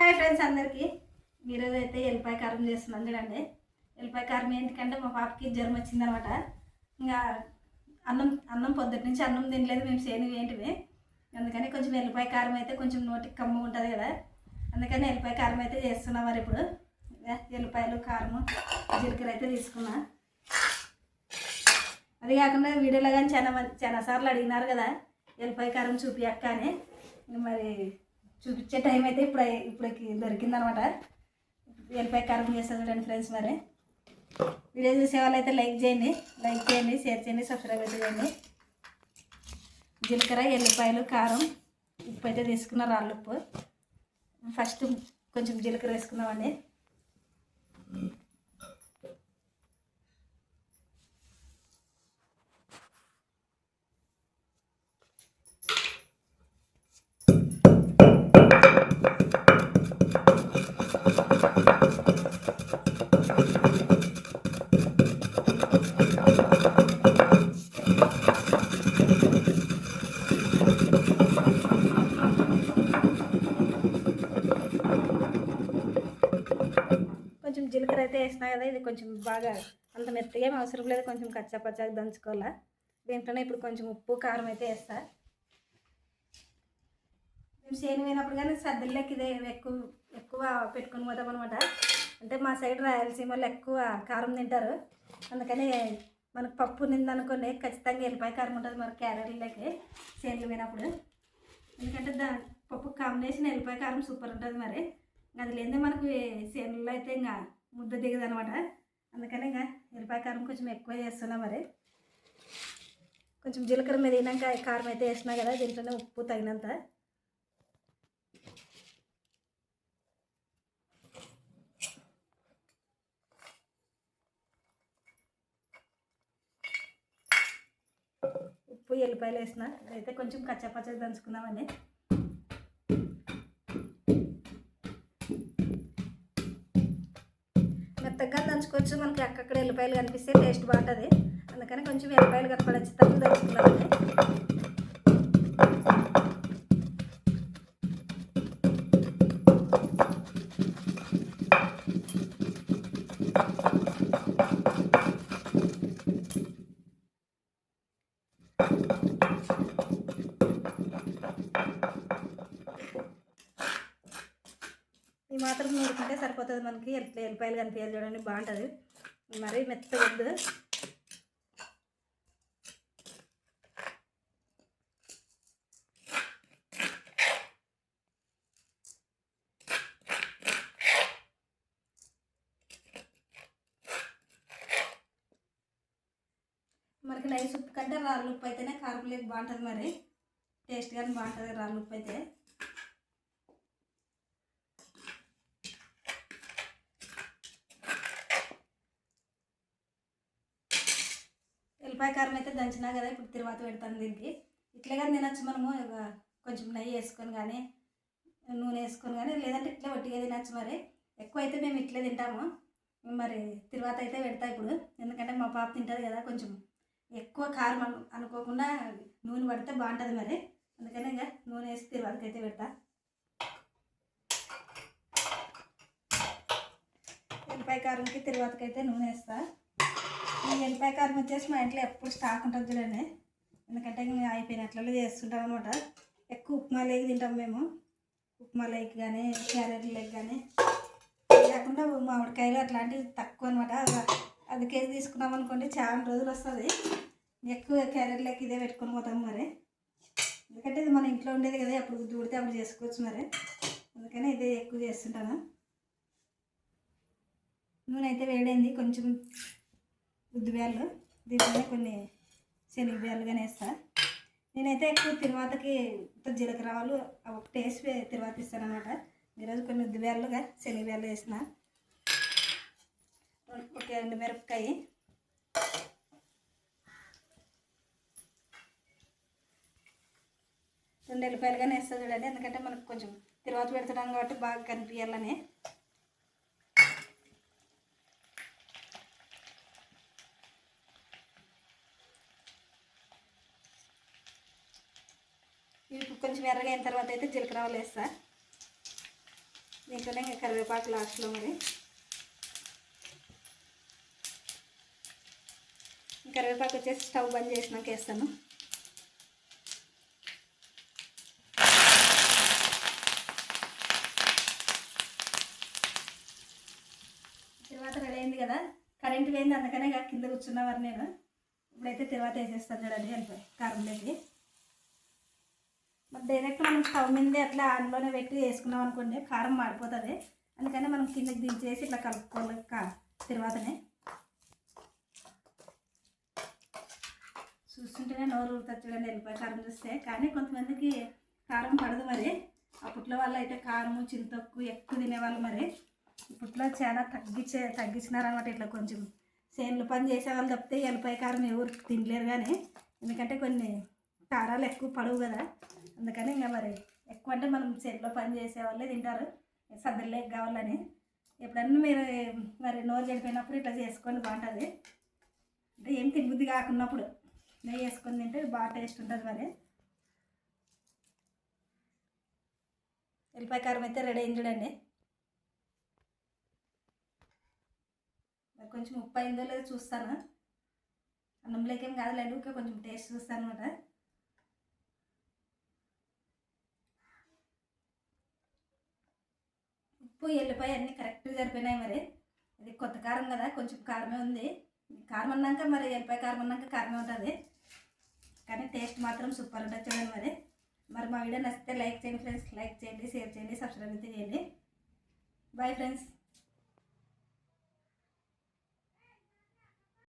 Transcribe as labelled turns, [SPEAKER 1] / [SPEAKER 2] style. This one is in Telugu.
[SPEAKER 1] హాయ్ ఫ్రెండ్స్ అందరికీ. ఈరోజు అయితే ఎల్లిపాయ కారం చేస్తున్నాను చూడండి. ఎల్లిపాయ కారం ఏంటికంటే మా పాపకి జ్వరం వచ్చిందనమాట. ఇంకా అన్నం అన్నం పొద్దుటి నుంచి అన్నం తినలేదు మేము సేను ఏంటివి. అందుకని కొంచెం ఎల్లిపాయ కారం అయితే కొంచెం నోటికి కమ్మ ఉంటుంది కదా. అందుకని ఎల్లిపాయ కారం అయితే చేస్తున్నాం మరి ఇప్పుడు. ఇక ఎల్లిపాయలు కారము జీలకర్ర అయితే తీసుకున్నా. అది కాకుండా వీడియోలో కానీ చాలా మంది చాలా సార్లు అడిగినారు కదా. ఎల్లిపాయ కారం చూపియక్కనే. అని మరి చూపించే టైం అయితే ఇప్పుడు ఇప్పటికి దొరికిందనమాట. ఎల్లిపాయ కారం చేస్తా చూడండి ఫ్రెండ్స్ మరి. వీడియో చూసే వాళ్ళు అయితే లైక్ చేయండి. లైక్ చేయండి షేర్ చేయండి సబ్స్క్రైబ్ అయితే చేయండి. జీలకర్ర ఎల్లిపాయలు కారం ఉప్పు అయితే తీసుకున్న రాళ్ళు ఉప్పు. ఫస్ట్ కొంచెం జీలకర్ర వేసుకుందామండి. కొంచెం అయితే వేసినా కదా ఇది కొంచెం బాగా అంత మెత్తగా ఏం అవసరం లేదు కొంచెం కచ్చా పచ్చాగా దంచుకోవాలా. దీంట్లోనే ఇప్పుడు కొంచెం ఉప్పు కారం అయితే వేస్తా. మేము చేను పోయినప్పుడు కానీ సర్దిల్లోకి ఇదే ఎక్కువ ఎక్కువ పెట్టుకుని పోతాం అనమాట అంటే మా సైడ్ రాయలసీమలో ఎక్కువ కారం తింటారు. అందుకని మనకు పప్పు నిందనుకోండి ఖచ్చితంగా వెళ్ళిపోయి కారం ఉంటుంది మన క్యారెట్లకి సేన్లు పోయినప్పుడు ఎందుకంటే దా పప్పు కాంబినేషన్ వెళ్ళిపోయి కారం సూపర్ ఉంటుంది మరి. అది లేదే మనకు సేనుల్లో అయితే ఇంకా ముద్ద దిగదు అనమాట అందుకని ఇంకా ఎల్లిపాయ కారం కొంచెం ఎక్కువ చేస్తున్నా మరి. కొంచెం జీలకర్ర మీద తినాక కారం అయితే వేసినా కదా దీంట్లోనే ఉప్పు తగినంత. ఉప్పు ఎల్లిపాయలు వేసిన అయితే కొంచెం కచ్చపచ్చ దంచుకుందామని. మెత్తగా దంచుకోవచ్చు మనకి అక్కడక్కడ ఎల్లిపాయలు కనిపిస్తే టేస్ట్ బాగుంటుంది. అందుకని కొంచెం ఎల్లిపాయలు కనపడచ్చేటప్పుడు దంచుకున్నామండి ఈ మాత్రం నూరుకుంటే సరిపోతుంది మనకి. ఎల్లి ఎల్లిపాయలు కనిపించాలి చూడండి బాగుంటుంది. మరీ మెత్తగా వద్దు మనకి నైస్ ఉప్పు కంటే రాళ్ళు ఉప్పు అయితేనే కారపులేక బాగుంటుంది మరి. టేస్ట్గానే బాగుంటుంది రాళ్ళు ఉప్పు అయితే. ఉల్లిపాయ కారం అయితే దంచినా కదా ఇప్పుడు తిరువాత పెడతాను దీనికి. ఇట్లే కానీ తినచ్చు మనము కొంచెం నెయ్యి వేసుకొని కానీ నూనె వేసుకొని కానీ లేదంటే ఇట్లే వట్టిగా తినచ్చు మరి. ఎక్కువ అయితే మేము ఇట్లే తింటాము. మరి తిరువాత అయితే పెడతా ఇప్పుడు. ఎందుకంటే మా పాప తింటుంది కదా కొంచెం. ఎక్కువ కారం అను అనుకోకుండా నూనె పడితే బాగుంటుంది మరి. అందుకని ఇంకా నూనె వేసి తిరువాతకి అయితే పెడతా. ఎల్లిపాయ కారంకి తిరువాతకి అయితే నూనె వేస్తా. ఈ ఎల్లిపాయ కారం వచ్చేసి మా ఇంట్లో ఎప్పుడు స్టాక్ ఉంటుంది ఎందుకంటే మేము అయిపోయినట్లలో చేస్తుంటాం అనమాట ఎక్కువ ఉప్మా లేక తింటాం మేము. ఉప్మా లేక కానీ క్యారెట్ లేక కానీ కాకుండా మామిడికాయలు అట్లాంటివి తక్కువ అనమాట అది కేజీ తీసుకున్నాం అనుకోండి చాలా రోజులు వస్తుంది. ఎక్కువ క్యారెట్ లేక ఇదే పెట్టుకొని పోతాం మరి. ఎందుకంటే ఇది మన ఇంట్లో ఉండేది కదా అప్పుడు దూడితే అప్పుడు చేసుకోవచ్చు మరి. అందుకనే ఇదే ఎక్కువ చేస్తుంటాను. నూనె అయితే వేడైంది. కొంచెం ఉద్దిబ్యాలు దీంట్లోనే కొన్ని శనగ కానీ వేస్తా. నేనైతే ఎక్కువ తిరువాతకి జీలకర్ర ఒక ఒకటి వేసి తిరువాత ఇస్తాను అనమాట ఈరోజు కొన్ని ఉద్దిబేళ్ళుగా శనగ బేళ్ళు వేసిన. ఒక రెండు మిరపకాయ. రెండు ఎల్లిపాయలు కానీ వేస్తా చూడండి. ఎందుకంటే మనకు కొంచెం తిరువాత పెడుతున్నాం కాబట్టి బాగా కనిపించాలని. ఇవి కొంచెం ఎర్రగా అయిన తర్వాత అయితే జీలకర్ర వేస్తా. దీంట్లోనే ఇంకా కరివేపాకు లాస్ట్లో మరి. కరివేపాకు వచ్చేసి స్టవ్ బంద్ చేసినాక వేస్తాను. తర్వాత రెడీ అయింది కదా? కరెంట్ పోయింది అందుకనే కింద కూర్చున్నవారు నేను. ఇప్పుడైతే తర్వాత వేసేస్తాను చూడండి కారం కారంలోకి మరి డైరెక్ట్ మనం స్టవ్ మీద అట్లా అందులోనే పెట్టి వేసుకున్నాం అనుకోండి కారం మాడిపోతుంది. అందుకని మనం కిందకి దించేసి ఇట్లా కలుపుకోవాలి తర్వాతనే. చూస్తుంటేనే నోరు ఊరుతుంది చూడండి వెళ్ళిపోయి కారం చూస్తే. కానీ కొంతమందికి కారం పడదు మరి. అప్పట్లో వాళ్ళు అయితే కారము చింతొక్కు ఎక్కువ తినేవాళ్ళు మరి. ఇప్పట్లో చాలా తగ్గించే తగ్గించినారనమాట ఇట్లా కొంచెం. సేన్లు పని చేసేవాళ్ళు తప్పితే ఎల్లిపాయ కారం ఎవరు తినలేరు కానీ. ఎందుకంటే కొన్ని కారాలు ఎక్కువ పడవు కదా. అందుకని ఇంకా మరి ఎక్కువ అంటే మనం చేతిలో పని చేసే వాళ్ళే తింటారు. సద్దలేక కావాలని. ఎప్పుడన్నా మీరు మరి నోరు చెడిపోయినప్పుడు ఇట్లా చేసుకొని బాగుంటుంది. అంటే ఏం తినబుద్ధి కాకున్నప్పుడు. నెయ్యి వేసుకొని తింటే బాగా టేస్ట్ ఉంటుంది మరి. ఎల్లిపాయ కారం అయితే రెడీ అయింది చూడండి. కొంచెం ఉప్పు అయిందో లేదో చూస్తాను. అన్నంలోకి ఏం కాదులేండి ఇంకా కొంచెం టేస్ట్ చూస్తాను అనమాట ఉప్పు ఎల్లిపాయ అన్నీ కరెక్ట్గా సరిపోయినాయి మరి. ఇది కొత్త కారం కదా కొంచెం కారమే ఉంది. కారం అన్నాక మరి ఎల్లిపాయ కారం అన్నాక కారమే ఉంటుంది. కానీ టేస్ట్ మాత్రం సూపర్ ఉంటుంది చూడండి మరి. మరి మా వీడియో నచ్చితే లైక్ చేయండి ఫ్రెండ్స్ లైక్ చేయండి షేర్ చేయండి సబ్స్క్రైబ్ అయితే చేయండి. Bye friends